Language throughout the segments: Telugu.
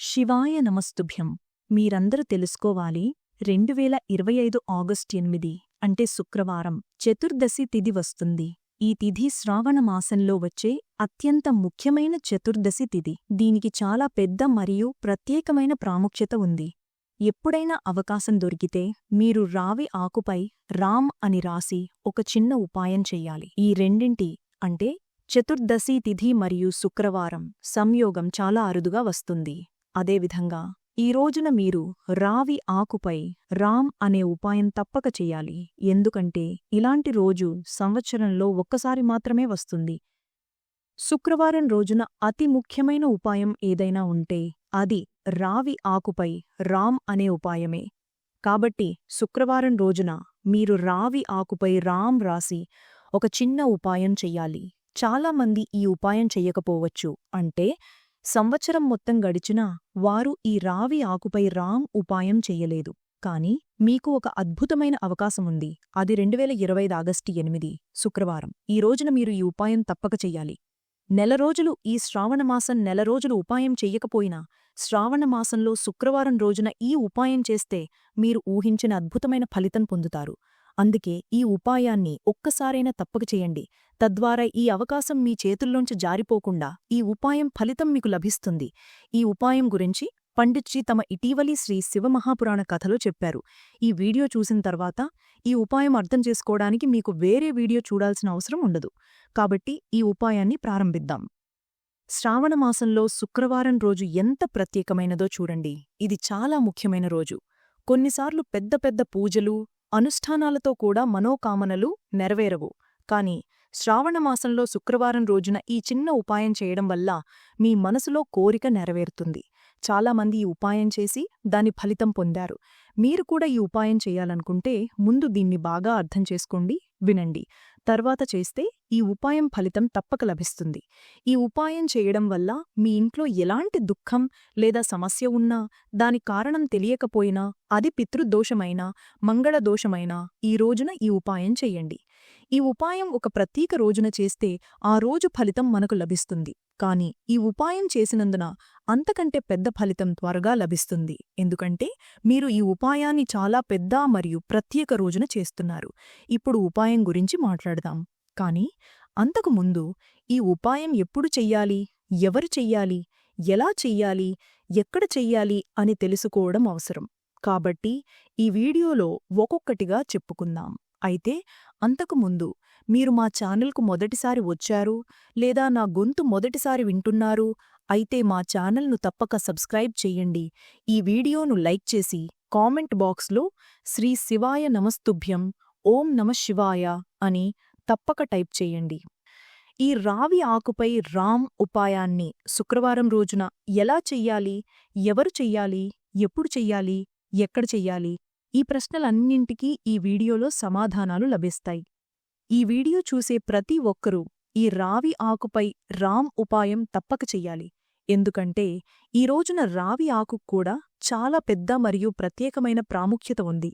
శివాయ నమస్తుభ్యం. మీరందరూ తెలుసుకోవాలి రెండు వేల ఇరవై ఐదు ఆగస్టు ఎనిమిది అంటే శుక్రవారం చతుర్దశి తిథి వస్తుంది. ఈ తిథి శ్రావణ మాసంలో వచ్చే అత్యంత ముఖ్యమైన చతుర్దశి తిథి దీనికి చాలా పెద్ద మరియు ప్రత్యేకమైన ప్రాముఖ్యత ఉంది. ఎప్పుడైనా అవకాశం దొరికితే మీరు రావి ఆకుపై రామ్ అని రాసి ఒక చిన్న ఉపాయం చెయ్యాలి ఈ రెండింటి అంటే చతుర్దశి తిథి మరియు శుక్రవారం సంయోగం చాలా అరుదుగా వస్తుంది. అదేవిధంగా ఈ రోజున మీరు రావి ఆకుపై రామ్ అనే ఉపాయం తప్పక చెయ్యాలి ఎందుకంటే ఇలాంటి రోజు సంవత్సరంలో ఒక్కసారి మాత్రమే వస్తుంది. శుక్రవారం రోజున అతి ముఖ్యమైన ఉపాయం ఏదైనా ఉంటే అది రావి ఆకుపై రామ్ అనే ఉపాయమే. కాబట్టి శుక్రవారం రోజున మీరు రావి ఆకుపై రామ్ రాసి ఒక చిన్న ఉపాయం చెయ్యాలి. చాలామంది ఈ ఉపాయం చెయ్యకపోవచ్చు. అంటే సంవత్సరం మొత్తం గడిచినా వారు ఈ రావి ఆకుపై రామ్ ఉపాయం చెయ్యలేదు. కాని మీకు ఒక అద్భుతమైన అవకాశముంది అది రెండువేల ఇరవై ఆగస్టు ఎనిమిది శుక్రవారం. ఈ రోజున మీరు ఈ ఉపాయం తప్పక చెయ్యాలి. నెల రోజులు ఈ శ్రావణమాసం నెల రోజులు ఉపాయం చెయ్యకపోయినా శ్రావణమాసంలో శుక్రవారం రోజున ఈ ఉపాయం చేస్తే మీరు ఊహించిన అద్భుతమైన ఫలితం పొందుతారు. అందుకే ఈ ఉపాయాన్ని ఒక్కసారైనా తప్పక చేయండి. తద్వారా ఈ అవకాశం మీ చేతుల్లోంచి జారిపోకుండా ఈ ఉపాయం ఫలితం మీకు లభిస్తుంది. ఈ ఉపాయం గురించి పండిట్జీ తమ ఇటీవలి శ్రీ శివమహాపురాణ కథలో చెప్పారు. ఈ వీడియో చూసిన తర్వాత ఈ ఉపాయం అర్థం చేసుకోవడానికి మీకు వేరే వీడియో చూడాల్సిన అవసరం ఉండదు. కాబట్టి ఈ ఉపాయాన్ని ప్రారంభిద్దాం. శ్రావణమాసంలో శుక్రవారం రోజు ఎంత ప్రత్యేకమైనదో చూడండి. ఇది చాలా ముఖ్యమైన రోజు. కొన్నిసార్లు పెద్ద పెద్ద పూజలు అనుష్ఠానాలతో కూడా మనోకామనలు నెరవేరవు. కాని శ్రావణమాసంలో శుక్రవారం రోజున ఈ చిన్న ఉపాయం చేయడం వల్ల మీ మనసులో కోరిక నెరవేరుతుంది. చాలామంది ఈ ఉపాయం చేసి దాని ఫలితం పొందారు. మీరు కూడా ఈ ఉపాయం చేయాలనుకుంటే ముందు దీన్ని బాగా అర్థం చేసుకోండి వినండి. తర్వాత చేస్తే ఈ ఉపాయం ఫలితం తప్పక లభిస్తుంది. ఈ ఉపాయం చేయడం వల్ల మీ ఇంట్లో ఎలాంటి దుఃఖం లేదా సమస్య ఉన్నా దాని కారణం తెలియకపోయినా అది పితృదోషమైనా మంగళదోషమైనా ఈ రోజున ఈ ఉపాయం చెయ్యండి ఈ ఉపాయం ఒక ప్రత్యేక రోజున చేస్తే ఆ రోజు ఫలితం మనకు లభిస్తుంది. కాని ఈ ఉపాయం చేసినందున అంతకంటే పెద్ద ఫలితం త్వరగా లభిస్తుంది. ఎందుకంటే మీరు ఈ ఉపాయాన్ని చాలా పెద్ద మరియు ప్రత్యేక రోజున చేస్తున్నారు. ఇప్పుడు ఉపాయం గురించి మాట్లాడదాం. కాని అంతకు ముందు ఈ ఉపాయం ఎప్పుడు చెయ్యాలి? ఎవరు చెయ్యాలి? ఎలా చెయ్యాలి? ఎక్కడ చెయ్యాలి? అని తెలుసుకోవడం అవసరం. కాబట్టి ఈ వీడియోలో ఒక్కొక్కటిగా చెప్పుకుందాం. అయితే అంతకుముందు మీరు మా ఛానల్కు మొదటిసారి వచ్చారు లేదా నా గొంతు మొదటిసారి వింటున్నారు అయితే మా ఛానల్ను తప్పక సబ్స్క్రైబ్ చెయ్యండి ఈ వీడియోను లైక్ చేసి కామెంట్ బాక్స్లో శ్రీ శివాయ నమస్తుభ్యం ఓం నమ శివాయ అని తప్పక టైప్ చేయండి. ఈ రావి ఆకుపై రామ్ ఉపాయాన్ని శుక్రవారం రోజున ఎలా చెయ్యాలి ఎవరు చెయ్యాలి ఎప్పుడు చెయ్యాలి ఎక్కడ చెయ్యాలి ఈ ప్రశ్నలన్నింటికీ ఈ వీడియోలో సమాధానాలు లభిస్తాయి. ఈ వీడియో చూసే ప్రతి ఒక్కరూ ఈ రావి ఆకుపై రామ్ ఉపాయం తప్పక చెయ్యాలి. ఎందుకంటే ఈ రోజున రావి ఆకు కూడా చాలా పెద్ద మరియు ప్రత్యేకమైన ప్రాముఖ్యత ఉంది.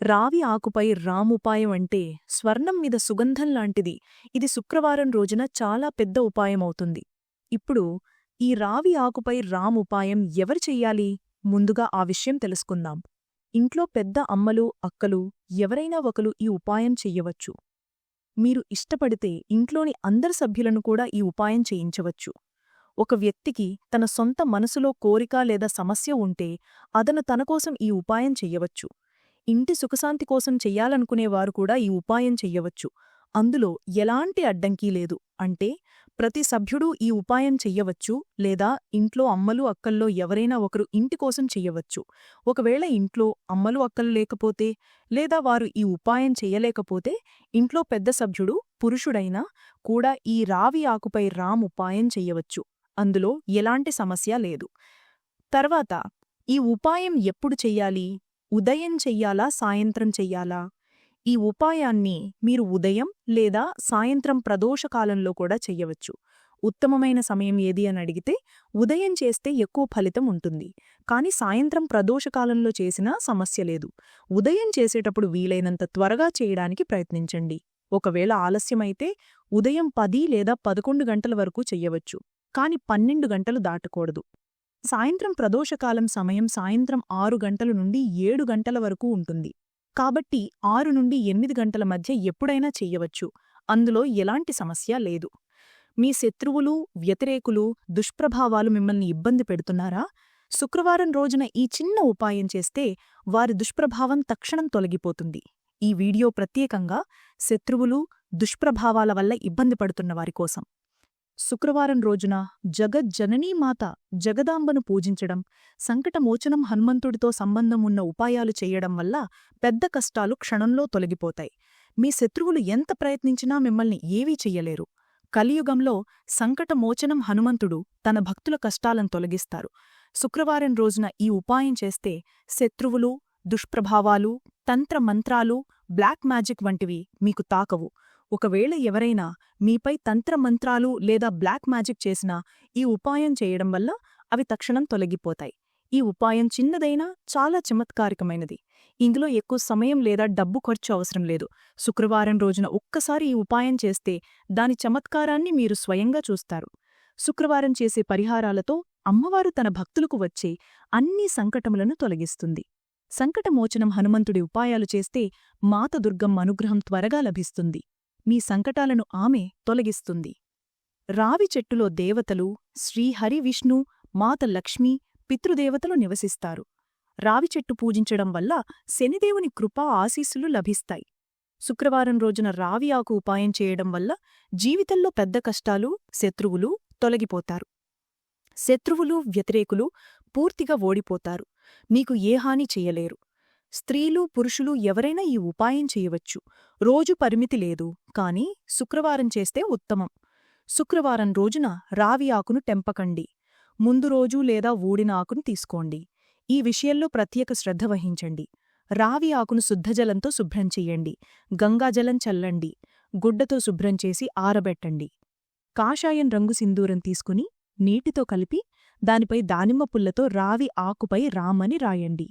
రావి ఆకుపై రామ్ ఉపాయం అంటే స్వర్ణం మీద సుగంధం లాంటిది. ఇది శుక్రవారం రోజున చాలా పెద్ద ఉపాయమవుతుంది ఇప్పుడు ఈ రావి ఆకుపై రామ్ ఉపాయం ఎవరు చెయ్యాలి? ముందుగా ఆ విషయం తెలుసుకుందాం. ఇంట్లో పెద్ద అమ్మలు అక్కలు ఎవరైనా ఒకరు ఈ ఉపాయం చెయ్యవచ్చు. మీరు ఇష్టపడితే ఇంట్లోని అందరి సభ్యులను కూడా ఈ ఉపాయం చేయించవచ్చు. ఒక వ్యక్తికి తన సొంత మనసులో కోరిక లేదా సమస్య ఉంటే అతను తనకోసం ఈ ఉపాయం చెయ్యవచ్చు. ఇంటి సుఖశాంతి కోసం చెయ్యాలనుకునేవారు కూడా ఈ ఉపాయం చెయ్యవచ్చు. అందులో ఎలాంటి అడ్డంకీ లేదు. అంటే ప్రతి సభ్యుడూ ఈ ఉపాయం చెయ్యవచ్చు లేదా ఇంట్లో అమ్మలు అక్కల్లో ఎవరైనా ఒకరు ఇంటికోసం చెయ్యవచ్చు. ఒకవేళ ఇంట్లో అమ్మలు అక్కలు లేకపోతే లేదా వారు ఈ ఉపాయం చెయ్యలేకపోతే ఇంట్లో పెద్ద సభ్యుడు పురుషుడైనా కూడా ఈ రావి ఆకుపై రామ్ ఉపాయం చెయ్యవచ్చు. అందులో ఎలాంటి సమస్య లేదు. తర్వాత ఈ ఉపాయం ఎప్పుడు చెయ్యాలి? ఉదయం చెయ్యాలా? సాయంత్రం చెయ్యాలా? ఈ ఉపాయాన్ని మీరు ఉదయం లేదా సాయంత్రం ప్రదోషకాలంలో కూడా చెయ్యవచ్చు. ఉత్తమమైన సమయం ఏది అని అడిగితే ఉదయం చేస్తే ఎక్కువ ఫలితం ఉంటుంది. కాని సాయంత్రం ప్రదోషకాలంలో చేసినా సమస్య లేదు. ఉదయం చేసేటప్పుడు వీలైనంత త్వరగా చేయడానికి ప్రయత్నించండి. ఒకవేళ ఆలస్యమైతే ఉదయం పది లేదా పదకొండు గంటల వరకు చెయ్యవచ్చు. కాని పన్నెండు గంటలు దాటకూడదు. సాయంత్రం ప్రదోషకాలం సమయం సాయంత్రం ఆరు గంటల నుండి ఏడు గంటల వరకు ఉంటుంది. కాబట్టి ఆరు నుండి ఎనిమిది గంటల మధ్య ఎప్పుడైనా చెయ్యవచ్చు అందులో ఎలాంటి సమస్య లేదు. మీ శత్రువులు వ్యతిరేకులు దుష్ప్రభావాలు మిమ్మల్ని ఇబ్బంది పెడుతున్నారా? శుక్రవారం రోజున ఈ చిన్న ఉపాయం చేస్తే వారి దుష్ప్రభావం తక్షణం తొలగిపోతుంది. ఈ వీడియో ప్రత్యేకంగా శత్రువులు దుష్ప్రభావాల వల్ల ఇబ్బంది పడుతున్న వారి కోసం. శుక్రవారం రోజున జగజ్జననీమాత జగదాంబను పూజించడం సంకటమోచనం హనుమంతుడితో సంబంధం ఉన్న ఉపాయాలు చేయడం వల్ల పెద్ద కష్టాలు క్షణంలో తొలగిపోతాయి. మీ శత్రువులు ఎంత ప్రయత్నించినా మిమ్మల్ని ఏవీ చెయ్యలేరు. కలియుగంలో సంకటమోచనం హనుమంతుడు తన భక్తుల కష్టాలను తొలగిస్తారు. శుక్రవారం రోజున ఈ ఉపాయం చేస్తే శత్రువులు దుష్ప్రభావాలు తంత్రమంత్రాలు బ్లాక్ మ్యాజిక్ వంటివి మీకు తాకవు. ఒకవేళ ఎవరైనా మీపై తంత్రమంత్రాలు లేదా బ్లాక్ మ్యాజిక్ చేసినా ఈ ఉపాయం చేయడం వల్ల అవి తక్షణం తొలగిపోతాయి. ఈ ఉపాయం చిన్నదైనా చాలా చమత్కారికమైనది. ఇందులో ఎక్కువ సమయం లేదా డబ్బు ఖర్చు అవసరం లేదు. శుక్రవారం రోజున ఒక్కసారి ఈ ఉపాయం చేస్తే దాని చమత్కారాన్ని మీరు స్వయంగా చూస్తారు. శుక్రవారం చేసే పరిహారాలతో అమ్మవారు తన భక్తులకు వచ్చే అన్ని సంకటములను తొలగిస్తుంది. సంకటమోచనం హనుమంతుడి ఉపాయాలు చేస్తే మాత దుర్గమ్మ అనుగ్రహం త్వరగా లభిస్తుంది. మీ సంకటాలను ఆమె తొలగిస్తుంది. రావి చెట్టులో దేవతలు శ్రీహరి విష్ణు మాత లక్ష్మి పితృదేవతలు నివసిస్తారు. రావి చెట్టు పూజించడం వల్ల శనిదేవుని కృపా ఆశీస్సులు లభిస్తాయి. శుక్రవారం రోజున రావి ఆకు ఉపాయం చేయడం వల్ల జీవితంలో పెద్ద కష్టాలు శత్రువులు తొలగిపోతారు. శత్రువులు వ్యతిరేకులు పూర్తిగా ఓడిపోతారు. మీకు ఏ హాని చెయ్యలేరు స్త్రీలు పురుషులు ఎవరైనా ఈ ఉపాయం చేయవచ్చు. రోజు పరిమితి లేదు. కాని శుక్రవారం చేస్తే ఉత్తమం. శుక్రవారం రోజున రావి ఆకును టెంపకండి. ముందు రోజు లేదా ఊడిన ఆకును తీసుకోండి. ఈ విషయంలో ప్రత్యేక శ్రద్ధ వహించండి. రావి ఆకును శుద్ధజలంతో శుభ్రం చెయ్యండి గంగాజలం చల్లండి. గుడ్డతో శుభ్రం చేసి ఆరబెట్టండి. కాషాయం రంగు సింధూరం తీసుకుని నీటితో కలిపి దానిపై దానిమ్మ పుల్లతో రావి ఆకుపై రామని రాయండి.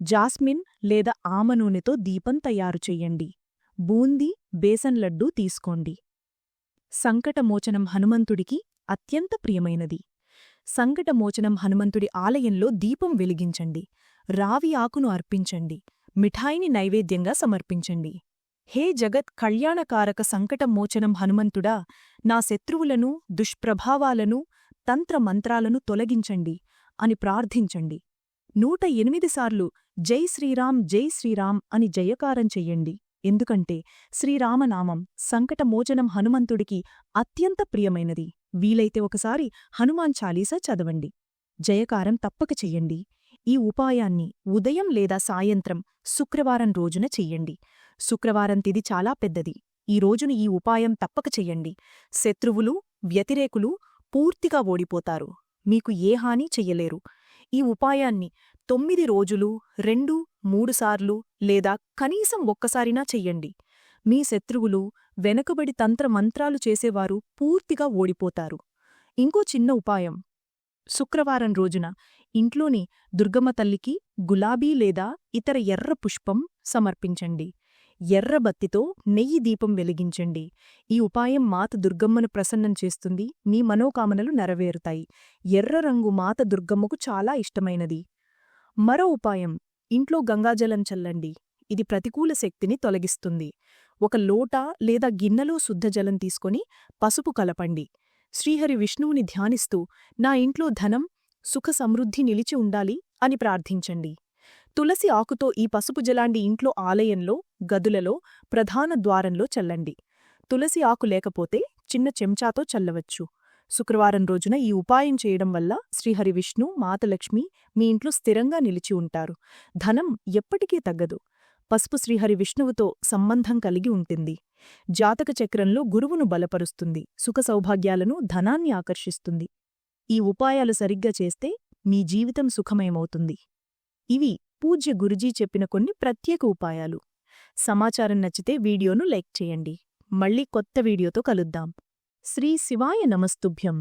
జాస్మిన్ లేదా ఆమ నూనెతో దీపం తయారు చెయ్యండి బూందీ బేసన్ లడ్డూ తీసుకోండి. సంకటమోచనం హనుమంతుడికి అత్యంత ప్రియమైనది. సంకటమోచనం హనుమంతుడి ఆలయంలో దీపం వెలిగించండి. రావి ఆకును అర్పించండి. మిఠాయిని నైవేద్యంగా సమర్పించండి. హే జగత్ కళ్యాణకారక సంకటమోచనం హనుమంతుడా! నా శత్రువులను దుష్ప్రభావాలను తంత్రమంత్రాలను తొలగించండి అని ప్రార్థించండి. నూట ఎనిమిది సార్లు జై శ్రీరామ్ జై శ్రీరామ్ అని జయకారం చెయ్యండి. ఎందుకంటే శ్రీరామనామం సంకటమోచనం హనుమంతుడికి అత్యంత ప్రియమైనది. వీలైతే ఒకసారి హనుమాన్ చాలీసా చదవండి. జయకారం తప్పక చెయ్యండి. ఈ ఉపాయాన్ని ఉదయం లేదా సాయంత్రం శుక్రవారం రోజున చెయ్యండి. శుక్రవారం తిది చాలా పెద్దది. ఈ రోజున ఈ ఉపాయం తప్పక చెయ్యండి. శత్రువులు వ్యతిరేకులు పూర్తిగా ఓడిపోతారు. మీకు ఏ హాని చెయ్యలేరు. ఈ ఉపాయాన్ని తొమ్మిది రోజులు రెండు మూడుసార్లు లేదా కనీసం ఒక్కసారినా చెయ్యండి. మీ శత్రువులు వెనకబడి తంత్ర మంత్రాలు చేసేవారు పూర్తిగా ఓడిపోతారు. ఇంకో చిన్న ఉపాయం. శుక్రవారం రోజున ఇంట్లోని దుర్గమ్మ తల్లికి గులాబీ లేదా ఇతర ఎర్ర పుష్పం సమర్పించండి. ఎర్రబత్తితో నెయ్యి దీపం వెలిగించండి. ఈ ఉపాయం మాత దుర్గమ్మను ప్రసన్నం చేస్తుంది. మీ మనోకామనలు నెరవేరుతాయి. ఎర్ర రంగు మాత దుర్గమ్మకు చాలా ఇష్టమైనది. మరో ఉపాయం ఇంట్లో గంగాజలం చల్లండి. ఇది ప్రతికూల శక్తిని తొలగిస్తుంది. ఒక లోట లేదా గిన్నెలో శుద్ధజలం తీసుకొని పసుపు కలపండి. శ్రీహరి విష్ణువుని ధ్యానిస్తూ నా ఇంట్లో ధనం సుఖ సమృద్ధి నిలిచి ఉండాలి అని ప్రార్థించండి. తులసి ఆకుతో ఈ పసుపు జలాండి ఇంట్లో ఆలయంలో గదులలో ప్రధాన ద్వారంలో చల్లండి. తులసి ఆకు లేకపోతే చిన్న చెంచాతో చల్లవచ్చు. శుక్రవారం రోజున ఈ ఉపాయం చేయడం వల్ల శ్రీహరి విష్ణు మాతలక్ష్మి మీ ఇంట్లో స్థిరంగా నిలిచి ఉంటారు. ధనం ఎప్పటికీ తగ్గదు. పసుపు శ్రీహరి విష్ణువుతో సంబంధం కలిగి ఉంటుంది. జాతక చక్రంలో గురువును బలపరుస్తుంది. సుఖ సౌభాగ్యాలను ధనాన్ని ఆకర్షిస్తుంది. ఈ ఉపాయాలు సరిగ్గా చేస్తే మీ జీవితం సుఖమయమవుతుంది. ఇవి పూజ్య గురుజీ చెప్పిన కొన్ని ప్రత్యేక ఉపాయాలు. సమాచారం నచ్చితే వీడియోను లైక్ చేయండి. మళ్ళీ కొత్త వీడియోతో కలుద్దాం. శ్రీ శివాయ నమస్తుభ్యం.